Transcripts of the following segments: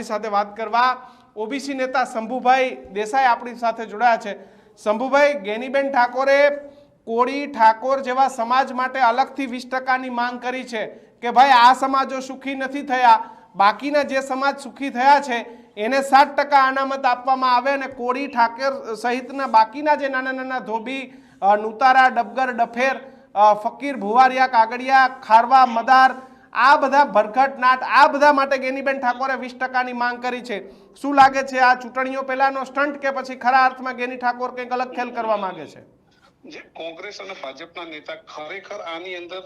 આપણી સાથે વાત કરવા ઓબીસી નેતા શંભુભાઈ દેસાઈ આપણી સાથે જોડાયા છે. શંભુભાઈ, ગેનીબેન ઠાકોરે કોળી ઠાકોર જેવા સમાજ માટે અલગથી વીસ ટકાની માંગ કરી છે કે ભાઈ, આ સમાજો સુખી નથી થયા. બાકીના જે સમાજ સુખી થયા છે, એને સાત ટકા અનામત આપવામાં આવે અને કોળી ઠાકેર સહિતના બાકીના જે નાના નાના ધોબી નુતારા, ડબગર, ડફેર ફકીર ભુવારિયા, કાગડિયા, ખારવા, મદાર આ બધા ભરઘટનાટ આ બધા માટે ગેનીબેન ઠાકોરે વીસ ટકાની માંગ કરી છે. શું લાગે છે આ ચૂંટણીઓ પહેલાનો સ્ટન્ટ કે પછી ખરા અર્થમાં ગેની ઠાકોર કંઈક અલગ ખેલ કરવા માંગે છે? જે કોંગ્રેસ અને ભાજપના નેતા ખરેખર આની અંદર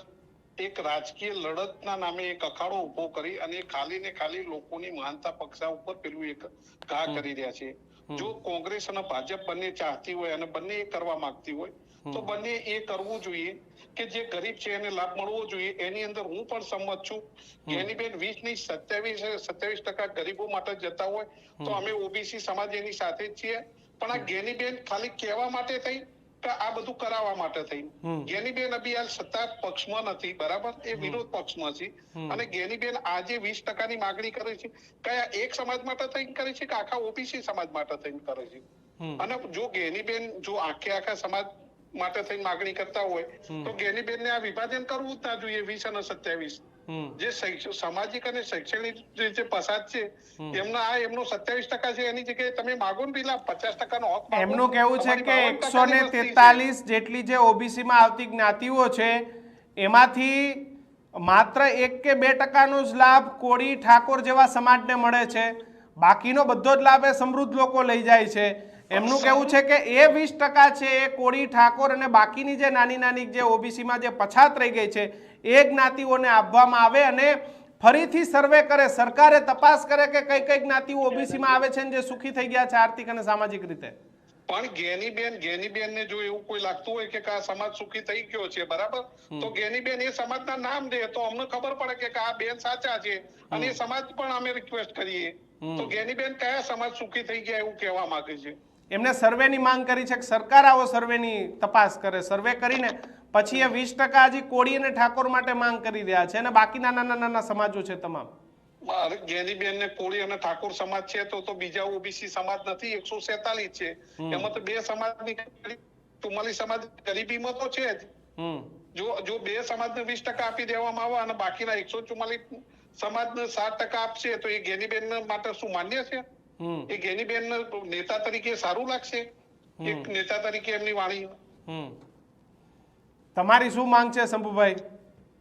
એક રાજકીય લડતના નામે એક અખાડો ઊભો કરી અને ખાલી ને ખાલી લોકોની માનતા પક્ષા ઉપર પેલું એક ઘા કરી રહ્યા છે. જો કોંગ્રેસ અને ભાજપ બંને ચાહતી હોય અને બંને એ કરવા માંગતી હોય તો બંને એ કરવું જોઈએ કે જે ગરીબ છે એને લાભ મળવો જોઈએ. એની અંદર હું પણ સંમત છું ગેનીબેન વીસની સત્યાવીસ સત્યાવીસ ટકા ગરીબો માટે જતા હોય તો અમે ઓબીસી સમાજ એની સાથે જ છીએ. પણ આ ગેનીબેન ખાલી કહેવા માટે થઈ કે આ બધું કરાવવા માટે થઈ. ગેનીબેન અભિયાન સત્તા પક્ષમાં નથી બરાબર? એ વિરોધ પક્ષમાં છે. અને ગેનીબેન આજે વીસ ટકાની માગણી કરે છે. કયા એક સમાજ માટે થઈને કરે છે કે આખા ઓબીસી સમાજ માટે થઈને કરે છે? અને જો ગેનીબેન જો આખે આખા સમાજ માટે થઈને માગણી કરતા હોય તો ગેનીબેન ને આ વિભાજન કરવું જ ના જોઈએ વીસ અને સત્યાવીસ. જે સામાજિક અને શૈક્ષણિક જે પસાર છે એમના આ એમનો સત્યાવીસ ટકા છે એની જગ્યાએ તમે માગો ને પેલા પચાસ ટકાનો હક એમનું કેવું છે કે એકસો ને. તેતાલીસ જેટલી જે ઓબીસીમાં આવતી જ્ઞાતિઓ છે એમાંથી માત્ર એક કે બે ટકાનો જ લાભ કોળી ઠાકોર જેવા સમાજને મળે છે. બાકીનો બધો જ લાભ એ સમૃદ્ધ લોકો લઈ જાય છે. એમનું કેવું છે કે એ વીસ ટકા છે એ કોળી ઠાકોર અને બાકીની જે નાની નાની જે ઓબીસીમાં જે પછાત રહી ગઈ છે એ જ્ઞાતિઓને આપવામાં આવે અને ફરીથી સર્વે કરે સરકારે તપાસ કરે કે કઈ કઈ જ્ઞાતિઓ ઓબીસીમાં આવે છે જે સુખી થઈ ગયા છે આર્થિક અને સામાજિક રીતે. પણ ગેનીબેન ગેનીબેન ને જો એવું કોઈ લાગતું હોય કે આ સમાજ સુખી થઈ ગયો છે બરાબર? તો ગેનીબેન એ સમાજના નામ દે તો અમને ખબર પડે કે આ બેન સાચા છે અને એ સમાજ પણ અમે રિક્વેસ્ટ કરીએ. તો ગેનીબેન કયા સમાજ સુખી થઈ ગયા એવું કહેવા માંગે છે? એમને સર્વેની માંગ કરી છે કે સરકાર આવો સર્વેની તપાસ કરે સર્વે કરીને પછી એ વીસ ટકા હજી કોળી અને ઠાકોર માટે માંગ કરી રહ્યા છે અને બાકીના નાના નાના સમાજો છે તમામ. ને કોળી અને ઠાકોર સમાજ છે તો તો બીજા ઓબીસી સમાજ નથી એકસો સેતાલીસ છે. એમાં તો બે સમાજની ચુમ્માલીસ સમાજ ગરીબીમાં તો છે જ. જો જો બે સમાજને વીસ ટકા આપી દેવામાં આવે અને બાકીના એકસો ચુમ્માલીસ સમાજને સાત ટકા આપશે તો એ ગેનીબેન માટે શું માન્ય છે? એ ગેનીબેન નેતા તરીકે સારું લાગશે. એક નેતા તરીકે એમની વાણી. તમારી શું માંગ છે શંભુભાઈ?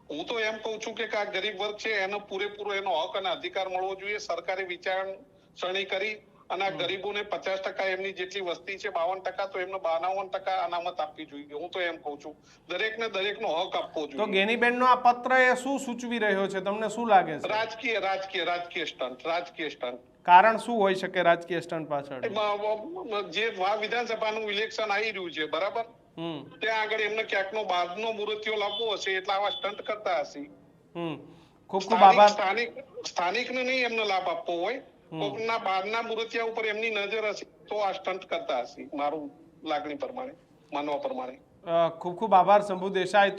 હું તો એમ કઉ છું કે આ ગરીબ વર્ગ છે એનો પૂરેપૂરો એનો હક અને અધિકાર મળવો જોઈએ. સરકારે વિચારસરણી કરી અને આ ગરીબોને પચાસ ટકા એમની જેટલી વસ્તી છે બાવન ટકા તો એમને બાવન ટકા અનામત આપવી જોઈએ. હું તો એમ કઉ છું દરેકને દરેકનો હક આપવો તો ગેનીબેન નો આ પત્ર એ શું સૂચવી રહ્યો છે? તમને શું લાગે છે? રાજકીય રાજકીય રાજકીય સ્ટન્ટ રાજકીય સ્ટન્ટ કારણ શું હોઈ શકે રાજકીય સ્ટન્ટ પાછળ? જે વિધાનસભાનું ઇલેક્શન આવી રહ્યું છે બરાબર? ત્યાં આગળ એમને ક્યાંકનો બાદનો મૂર્તિઓ લાવવો હશે એટલે આવા સ્ટન્ટ કરતા હશે. ખૂબ ખૂબ આભાર. સ્થાનિક સ્થાનિકને નહીં એમને લાભ આપવો હોય. કોકના બહારના મૂર્તિયા ઉપર એમની નજર હશે તો આ સ્ટન્ટ કરતા હશે મારું લાગણી પ્રમાણે માનવા પ્રમાણે. ખૂબ ખૂબ આભાર શંભુ દેસાઈ.